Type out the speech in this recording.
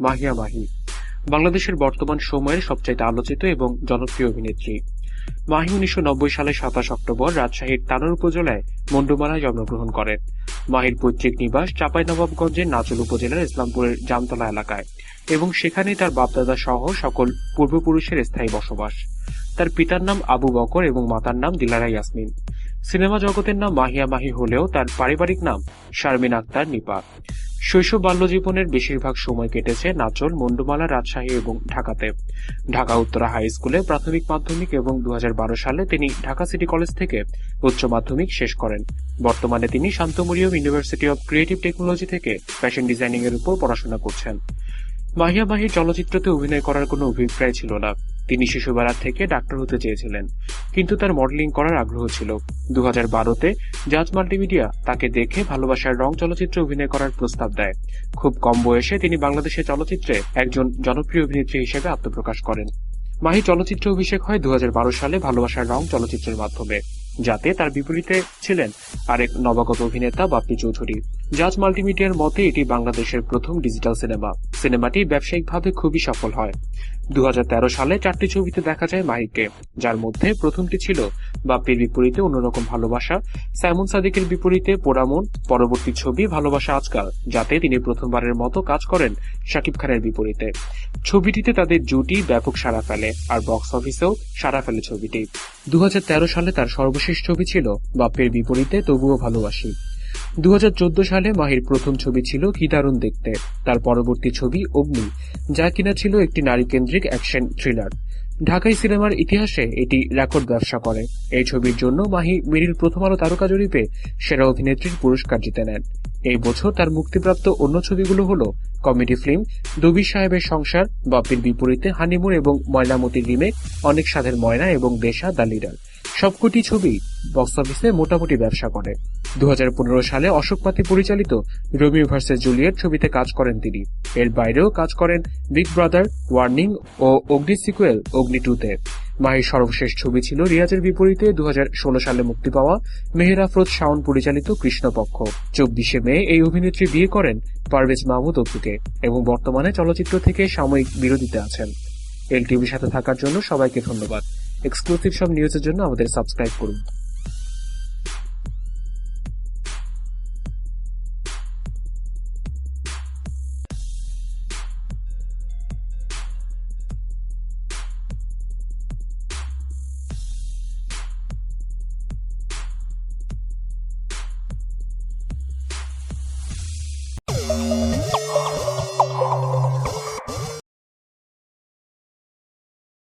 মাহিয়া মাহি, বাংলাদেশের বর্তমান সময়ের সবচাইতে আলোচিত এবং জনপ্রিয় অভিনেত্রী। মাহি উনিশশো নব্বই সালে সাতাশ অক্টোবর রাজশাহীর তানোর উপজেলায় মন্ডুমালায় জন্মগ্রহণ করেন। মাহির পৈতৃক নিবাস চাঁপাইনবাবগঞ্জের নাচল উপজেলার ইসলামপুরের জামতলা এলাকায় এবং সেখানেই তার বাপদাদা সহ সকল পূর্বপুরুষের স্থায়ী বসবাস। তার পিতার নাম আবু বকর এবং মাতার নাম দিলারা ইয়াসমিন। সিনেমা জগতের নাম মাহিয়া মাহি হলেও তার পারিবারিক নাম শারমিন আক্তার নিপা। শৈশব বাল্যজীবনের বেশিরভাগ সময় কেটেছে নাচল মন্ডুমালা রাজশাহী এবং ঢাকাতে। ঢাকা উত্তরা হাই স্কুলে প্রাথমিক মাধ্যমিক এবং দুহাজার বারো সালে তিনি ঢাকা সিটি কলেজ থেকে উচ্চ মাধ্যমিক শেষ করেন। বর্তমানে তিনি Shantomariam university of creative technology থেকে ফ্যাশন ডিজাইনিং এর উপর পড়াশোনা করছেন। মাহিয়া মাহির চলচ্চিত্রতে অভিনয় করার কোনো অভিপ্রায় ছিল না। তিনি শিশুবেলা থেকে ডাক্তার হতে চেয়েছিলেন। কিন্তু তার মডেলিং করার আগ্রহ ছিল। দু হাজার বারোতে জাজ মাল্টিমিডিয়া তাকে দেখে ভালোবাসার রং চলচ্চিত্রে অভিনয় করার প্রস্তাব দেয়। খুব কম বয়সে তিনি বাংলাদেশের চলচ্চিত্রে একজন জনপ্রিয় অভিনেত্রী হিসেবে আত্মপ্রকাশ করেন। মাহি চলচ্চিত্র অভিষেক হয় দু হাজার বারো সালে ভালোবাসার রং চলচ্চিত্রের মাধ্যমে, যাতে তার বিপরীতে ছিলেন আরেক নবাগত অভিনেতা বাপ্পি চৌধুরী। জাজ মাল্টিমিডিয়ার মতে এটি বাংলাদেশের প্রথম ডিজিটাল সিনেমা। সিনেমাটি ব্যবসায়িকভাবে খুবই সফল হয়। দু হাজার তেরো সালে চারটি ছবিতে দেখা যায় মাহিকে যার মধ্যে প্রথমটি ছিল বাপ্পির বিপরীতে অন্যরকম ভালোবাসা, সাইমন সাদিকের বিপরীতে পোড়ামন, পরবর্তী ছবি ভালোবাসা আজকাল, যাতে তিনি প্রথমবারের মতো কাজ করেন শাকিব খানের বিপরীতে। ছবিটিতে তাদের জুটি ব্যাপক সাড়া ফেলে, আর বক্স অফিসেও সাড়া ফেলে ছবিটি। দু হাজার তেরো সালে তার সর্বশেষ ছবি ছিল বাপ্পের বিপরীতে তবুও ভালোবাসি। দু হাজার চোদ্দ সালে মাহির প্রথম ছবি ছিল কি দারুণ দেখতে। তার পরবর্তী ছবি অগ্নি, যা কিনা ছিল একটি নারী কেন্দ্রিক অ্যাকশন থ্রিলার। ঢাকাই সিনেমার ইতিহাসে এটি রেকর্ড ব্যবসা করে। এই ছবির জন্য মাহি মেরিল প্রথম আলো তারকা জরিপে সেরা অভিনেত্রীর পুরস্কার জিতে নেন। এই বছর তার মুক্তিপ্রাপ্ত অন্য ছবিগুলো হল কমেডি ফিল্ম দবির সাহেবের সংসার, বাপির বিপরীতে হানিমুন এবং ময়নামতির রিমেক, অনেক সাধের ময়না এবং দেশা দ্য লিডার। সবকটি ছবি বক্স অফিসে মোটামুটি ব্যবসা করে। দু হাজার পনেরো সালে অশোক পাতি পরিচালিত রোমিও ভার্সেস জুলিয়েট ছবিতে কাজ করেন তিনি। এর বাইরেও কাজ করেন বিগ ব্রাদার, ওয়ার্নিং ও অগ্নি সিকুয়েল, অগ্নি টুতে মাহির সর্বশেষ ছবি ছিল রিয়াজের বিপরীতে দু হাজার ষোলো সালে মুক্তি পাওয়া মেহের আফরোজ শাওন পরিচালিত কৃষ্ণপক্ষ। চব্বিশে মে এই অভিনেত্রী বিয়ে করেন পারভেজ মাহমুদ অপুকে এবং বর্তমানে চলচ্চিত্র থেকে সাময়িক বিরতিতে আছেন। এল টিভির সাথে থাকার জন্য সবাইকে ধন্যবাদ। এক্সক্লুসিভ সব নিউজের জন্য আমাদের সাবস্ক্রাইব করুন।